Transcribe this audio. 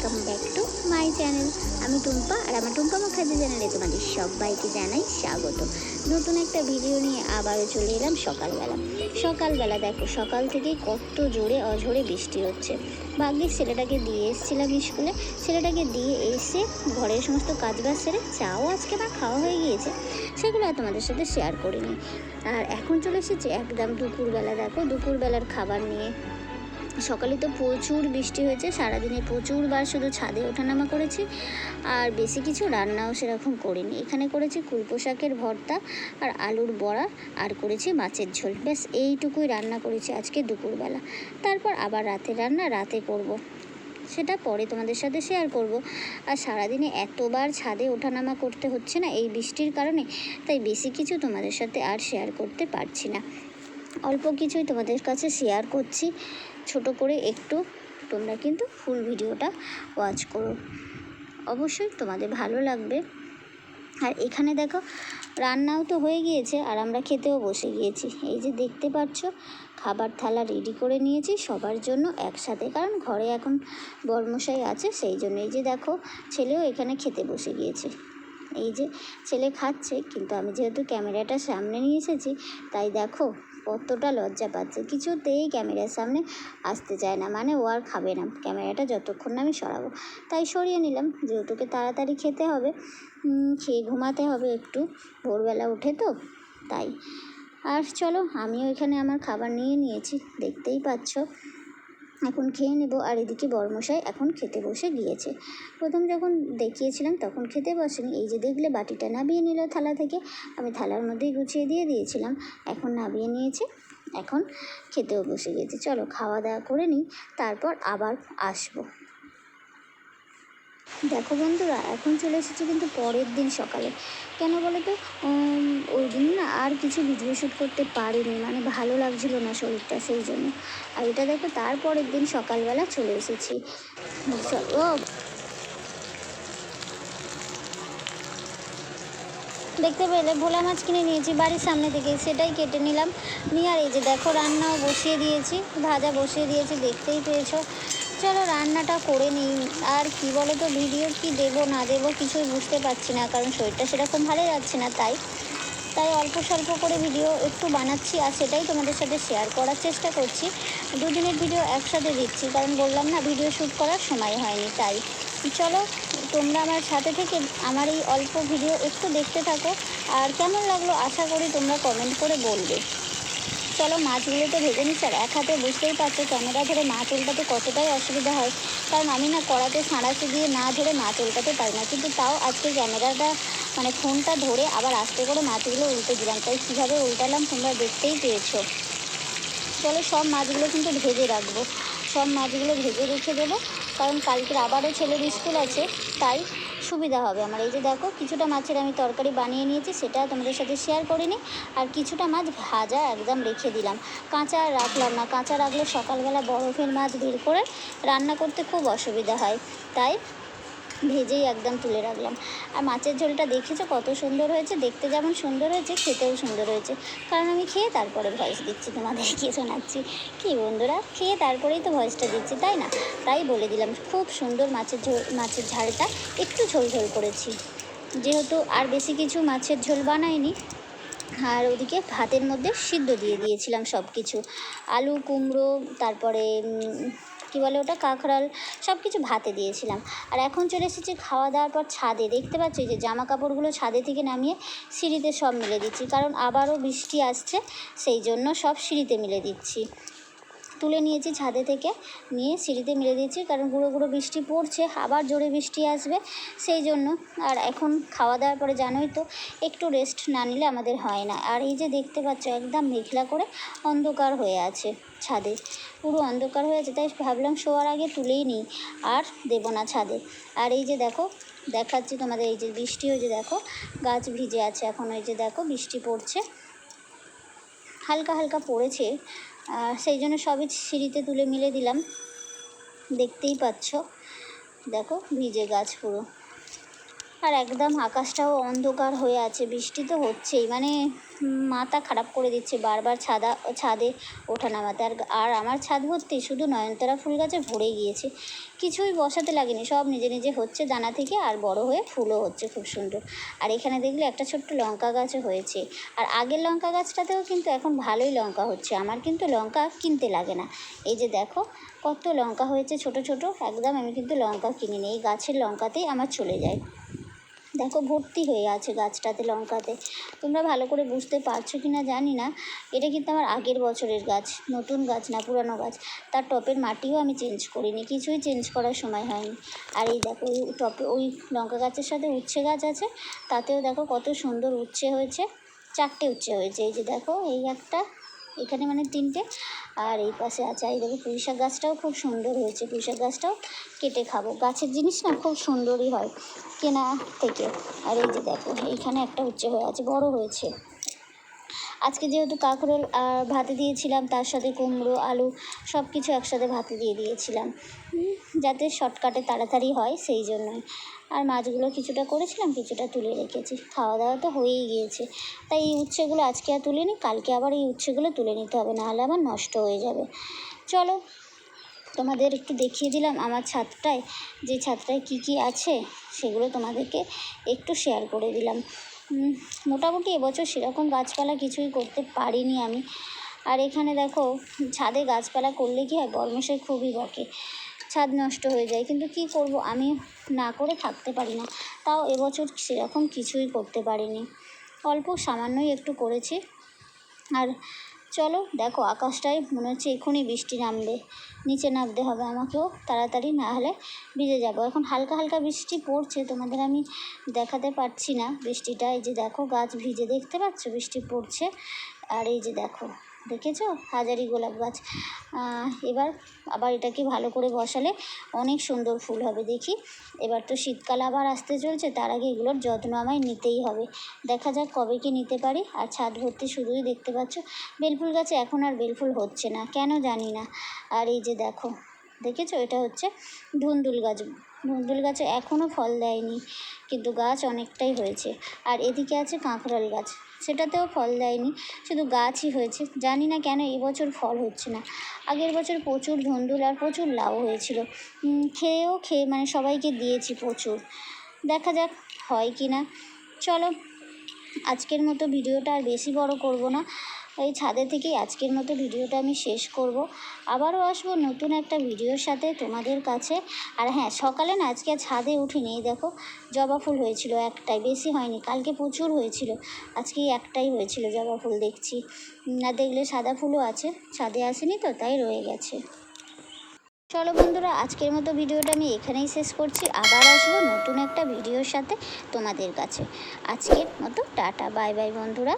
Welcome back to my channel আমি টুম্পা, আর আমার টুম্পা মুখার্জি চ্যানেলে তোমাদের সবাইকে জানাই স্বাগত। নতুন একটা ভিডিও নিয়ে আবারও চলে এলাম সকালবেলা। সকালবেলা দেখো, সকাল থেকেই কত জোরে অঝোরে বৃষ্টি হচ্ছে। ভাগ্যিস ছেলেটাকে দিয়ে এসেছিলাম স্কুলে। ছেলেটাকে দিয়ে এসে ঘরের সমস্ত কাজবাজ সেরে চাও আজকে আমার খাওয়া হয়ে গিয়েছে। সেগুলো আর তোমাদের সাথে শেয়ার করিনি। আর এখন চলে এসেছে একদম দুপুরবেলা, দেখো, দুপুরবেলার খাবার নিয়ে। সকালে তো প্রচুর বৃষ্টি হয়েছে, সারাদিনে প্রচুরবার শুধু ছাদে ওঠানামা করেছি, আর বেশি কিছু রান্নাও সেরকম করিনি। এখানে করেছি কুলপো শাকের ভর্তা আর আলুর বড়া, আর করেছি মাছের ঝোল। ব্যাস, এইটুকুই রান্না করেছি আজকে দুপুরবেলা। তারপর আবার রাতে রান্না, রাতে করব। সেটা পরে তোমাদের সাথে শেয়ার করব। আর সারাদিনে এতবার ছাদে ওঠানামা করতে হচ্ছে না, এই বৃষ্টির কারণে, তাই বেশি কিছু তোমাদের সাথে আর শেয়ার করতে পারছি না। অল্প কিছুই তোমাদের কাছে শেয়ার করছি। ছোট করে একটু তোমরা কিন্তু ফুল ভিডিওটা ওয়াচ করো। অবশ্যই তোমাদের ভালো লাগবে। আর এখানে দেখো, রান্নাও তো হয়ে গিয়েছে আর আমরা খেতেও বসে গিয়েছি। এই যে দেখতে পাচ্ছ, খাবার থালা রেডি করে নিয়েছি সবার জন্য একসাথে, কারণ ঘরে এখন বর্মশাই আছে, সেই জন্য। এই যে দেখো, ছেলেও এখানে খেতে বসে গিয়েছে। এই যে ছেলে খাচ্ছে, কিন্তু আমি যেহেতু ক্যামেরাটা সামনে নিয়ে এসেছি, তাই দেখো কতটা লজ্জা পাচ্ছে। কিছুতেই ক্যামেরার সামনে আসতে চায় না। মানে ও আর খাবে না। ক্যামেরাটা যতক্ষণ না আমি সরাবো। তাই সরিয়ে নিলাম। যেহেতুকে তাড়াতাড়ি খেতে হবে খেয়ে ঘুমাতে হবে একটু। ভোরবেলা উঠে তো, তাই। আর চলো, আমিও এখানে আমার খাবার নিয়ে নিয়েছি। দেখতেই পাচ্ছ। এখন খেয়ে নেব। আর এদিকে বরমশাই এখন খেতে বসে গিয়েছে। প্রথম যখন দেখিয়েছিলাম তখন খেতে বসেনি। এই যে দেখলে বাটিটা নাবিয়ে নিল থালা থেকে। আমি থালার মধ্যেই গুছিয়ে দিয়ে দিয়েছিলাম। এখন নাবিয়ে নিয়েছে। এখন খেতেও বসে গিয়েছে। চলো খাওয়া দাওয়া করে নিই। তারপর আবার আসব। দেখো বন্ধুরা, এখন চলে এসেছি কিন্তু পরের দিন সকালে। কেন বলো তো? ওই দিন না আর কিছু ভিডিও শ্যুট করতে পারিনি মানে ভালো লাগছিল না শরীরটা সেই জন্য। আর এটা দেখো তারপরের দিন সকালবেলা চলে এসেছি। ও। দেখতে পেলে, ভোলা মাছ কিনে নিয়েছি, বাড়ির সামনে থেকে। সেটাই কেটে নিলাম। নিয়ে আর এই যে দেখো, রান্নাও বসিয়ে দিয়েছি, ভাজা বসিয়ে দিয়েছি, দেখতেই পেয়েছ। চলো রান্নাটা করে নিই। আর কি বলো তো ভিডিও কি দেবো, না দেবো কিছুই বুঝতে পারছি না, কারণ শরীরটা সেরকম ভালো যাচ্ছে না তাই। তাই অল্প স্বল্প করে ভিডিও একটু বানাচ্ছি আর সেটাই তোমাদের সাথে শেয়ার করার চেষ্টা করছি। দুদিনের ভিডিও একসাথে দিচ্ছি কারণ বললাম না, ভিডিও শ্যুট করার সময় হয়নি তাই। চলো, তোমরা আমার সাথে থেকে আমার এই অল্প ভিডিও একটু দেখতে থাকো। আর কেমন লাগল আশা করি তোমরা কমেন্ট করে বলবে। চলো, মাছগুলো তো ভেজে নিচ্ছি আর এক হাতে বুঝতেই পারছ, ক্যামেরা ধরে মাছ উল্টাতে কতটাই অসুবিধা হয়। কারণ আমি না কড়াতে সাঁড়াতে দিয়ে না ধরে মাছ উল্টাতে পারি না। কিন্তু তাও আজকে ক্যামেরাটা মানে ফোনটা ধরে আবার আস্তে করে মাছগুলো উল্টে দিলাম। তাই কীভাবে উল্টালাম তোমরা দেখতেই পেয়েছ। চলো, সব মাছগুলো কিন্তু ভেজে রাখব। সব মাছগুলো ভেজে রেখে দেবো। কারণ কালকের আবারও ছেলের স্কুল আছে, তাই সুবিধা হবে আমার। এই যে দেখো, কিছুটা মাছের আমি তরকারি বানিয়ে নিয়েছি, সেটা তোমাদের সাথে শেয়ার করিনি। আর কিছুটা মাছ ভাজা একদম রেখে দিলাম। কাঁচা রাখলাম না। কাঁচা রাখলে সকালবেলা বরফের মাছ বের করে রান্না করতে খুব অসুবিধা হয়। তাই ভেজেই একদম তুলে রাখলাম। আর মাছের ঝোলটা দেখেছ কত সুন্দর হয়েছে? দেখতে যেমন সুন্দর হয়েছে, খেতেও সুন্দর হয়েছে। কারণ আমি খেয়ে তারপরে ভয়েস দিচ্ছি তোমাদেরকে শোনাচ্ছি। কী বন্ধুরা? খেয়ে তারপরেই তো ভয়েসটা দিচ্ছি, তাই না? তাই বলে দিলাম, খুব সুন্দর মাছের ঝোল, মাছের ঝালটা। একটু ঝোল ঝোল করেছি। যেহেতু আর বেশি কিছু মাছের ঝোল বানাইনি, আর ওদিকে ভাতের মধ্যে সিদ্ধ দিয়ে দিয়েছিলাম সব কিছু আলু, কুমড়ো, তারপরে কী বলে ওটা? কাঁকড়াল সব কিছু ভাতে দিয়েছিলাম। আর এখন চলে এসেছি খাওয়া দাওয়ার পর ছাদে। দেখতে পাচ্ছি যে জামা কাপড়গুলো ছাদে থেকে নামিয়ে সিঁড়িতে সব মিলে দিচ্ছি। কারণ আবারও বৃষ্টি আসছে, সেই জন্য সব সিঁড়িতে মিলে দিচ্ছি। তুলে নিয়েছি ছাদে থেকে। নিয়ে সিঁড়িতে মেরে দিয়েছি, কারণ গুঁড়ো গুঁড়ো বৃষ্টি পড়ছে, আবার জোরে বৃষ্টি আসবে, সেই জন্য। আর এখন খাওয়া দাওয়ার পরে জানোই তো, একটু রেস্ট না নিলে আমাদের হয় না। আর এই যে দেখতে পাচ্ছ, একদম মেঘলা করে অন্ধকার হয়ে আছে ছাদে। পুরো অন্ধকার হয়ে আছে, তাই ভাবলাম শোয়ার আগে তুলেই নিই, আর দেবো না ছাদে। আর এই যে দেখো, দেখাচ্ছি তোমাদের, এই যে বৃষ্টি হয়েছে দেখো, গাছ ভিজে আছে। এখন ওই যে দেখো, বৃষ্টি পড়ছে। হালকা হালকা পড়েছে সেই জন্য সবই সিঁড়িতে তুলে মিলে দিলাম। দেখতেই পাচ্ছ। দেখো ভিজে গাছ পুরো। আর একদম আকাশটাও অন্ধকার হয়ে আছে, বৃষ্টি তো হচ্ছেই। মানে মাথা খারাপ করে দিচ্ছে বারবার ছাদা, ছাদে ওঠা নামাতে। আর আর আমার ছাদ ভর্তি শুধু নয়নতারা ফুল গাছে ভরে গিয়েছে। কিছুই বসাতে লাগেনি, সব নিজে নিজে হচ্ছে দানা থেকে, আর বড় হয়ে ফুলও হচ্ছে খুব সুন্দর। আর এখানে দেখলে একটা ছোট্ট লঙ্কা গাছও হয়েছে। আর আগের লঙ্কা গাছটাতেও কিন্তু এখন ভালোই লঙ্কা হচ্ছে, আমার কিন্তু লঙ্কা কিনতে লাগে না। এই যে দেখো, কত লঙ্কা হয়েছে ছোট ছোট, একদম আমি কিন্তু লঙ্কা কিনিনি, এই গাছের লঙ্কাতেই আমার চলে যায়। দেখো ভর্তি হয়ে আছে গাছটাতে, লঙ্কাতে। তোমরা ভালো করে বুঝতে পারছ কি না জানি না। এটা কিন্তু আমার আগের বছরের গাছ, নতুন গাছ না, পুরানো গাছ। তার টপের মাটিও আমি চেঞ্জ করিনি, কিছুই চেঞ্জ করার সময় হয়নি। আর এই দেখো ওই টপে, ওই লঙ্কা গাছের সাথে উচ্ছে গাছ আছে, তাতেও দেখো কত সুন্দর উচ্ছে হয়েছে। চারটে উচ্ছে হয়েছে, এই যে দেখো, এই একটা, এখানে মানে তিনটে। আর এই পাশে আছে, এই দেখো পুঁই শাক গাছটাও খুব সুন্দর হয়েছে, পুঁই শাক গাছটাও কেটে খাব। গাছের জিনিস না খুব সুন্দরই হয়। কেনা থেকে। আর এই যে দেখো, এইখানে একটা উচ্চে হয়ে আছে, বড় হয়েছে। আজকে যেহেতু কাঁকরোল আর ভাতে দিয়েছিলাম, তার সাথে কুমড়ো, আলু সব কিছু একসাথে ভাতে দিয়ে দিয়েছিলাম। যাতে শর্টকাটে তাড়াতাড়ি হয়, সেই জন্যই। আর মাছগুলো কিছুটা করেছিলাম, কিছুটা তুলে রেখেছি। খাওয়া দাওয়া তো হয়েই গিয়েছে। তাই এই উচ্ছেগুলো আজকে আর তুলে নিই কালকে আবার এই উচ্ছেগুলো তুলে নিতে হবে, নাহলে আবার নষ্ট হয়ে যাবে। চলো তোমাদের একটু দেখিয়ে দিলাম আমার ছাদটায়, যে ছাদটায় কী কী আছে, সেগুলো তোমাদেরকে একটু শেয়ার করে দিলাম। মোটামুটি এবছর সেরকম গাছপালা কিছুই করতে পারিনি আমি। আর এখানে দেখো, ছাদে গাছপালা করলে কি হয়, বর্মশাই খুবই বকে। ছাদ নষ্ট হয়ে যায়, কিন্তু কি করব, আমি না করে থাকতে পারি না। তাও এবছর সেরকম কিছুই করতে পারিনি। অল্প সামান্যই একটু করেছি। আর চলো দেখো আকাশটায় মনে হচ্ছে এক্ষুনি বৃষ্টি নামবে। নিচে নামতে হবে আমাকেও তাড়াতাড়ি, না হলে ভিজে যাব। এখন হালকা হালকা বৃষ্টি পড়ছে, তোমাদের আমি দেখাতে পারছি না বৃষ্টিটা। এই যে দেখো গাছ ভিজে, দেখতে পাচ্ছ বৃষ্টি পড়ছে? আর এই যে দেখো দেখেছ? হাজারি গোলাপ গাছ। এবার আবার এটাকে ভালো করে বসালে অনেক সুন্দর ফুল হবে, দেখি। এবার তো শীতকাল আবার আসতে চলছে, তার আগে এগুলোর যত্ন আমায় নিতেই হবে। দেখা যাক কবে কি নিতে পারি। আর ছাদ ভর্তি শুধুই দেখতে পাচ্ছ, বেলফুল গাছে এখন আর বেলফুল হচ্ছে না, কেন জানি না। আর এই যে দেখো, দেখেছ? এটা হচ্ছে ধুন্দুল গাছ। ধুন্দুল গাছে এখনও ফল দেয়নি, কিন্তু গাছ অনেকটাই হয়েছে। আর এদিকে আছে কাঁকরোল গাছ। সেটাতেও ফল দেয়নি, শুধু গাছই হয়েছে। জানি না কেন এবছর ফল হচ্ছে না। আগের বছর প্রচুর ধুন্দুল আর প্রচুর লাউ হয়েছিল। খেয়েও খেয়ে মানে সবাইকে দিয়েছি প্রচুর। দেখা যাক হয় কি না চলো, আজকের মতো ভিডিওটা আর বেশি বড় করব না। এই ছাদে থেকেই আজকের মতো ভিডিওটা আমি শেষ করব। আবারও আসব নতুন একটা ভিডিওর সাথে তোমাদের কাছে। আর হ্যাঁ সকালে না আজকে ছাদে উঠিনি দেখো, জবা ফুল হয়েছিল একটাই, বেশি হয়নি, কালকে প্রচুর হয়েছিল আজকে একটাই হয়েছিল জবা ফুল দেখছি। না দেখলে সাদা ফুলও আছে, ছাদে আসেনি তো, তাই রয়ে গেছে। চলো বন্ধুরা, আজকের মতো ভিডিওটা আমি এখানেই শেষ করছি। আবার আসব নতুন একটা ভিডিওর সাথে তোমাদের কাছে। আজকের মতো টাটা, বাই বাই বন্ধুরা।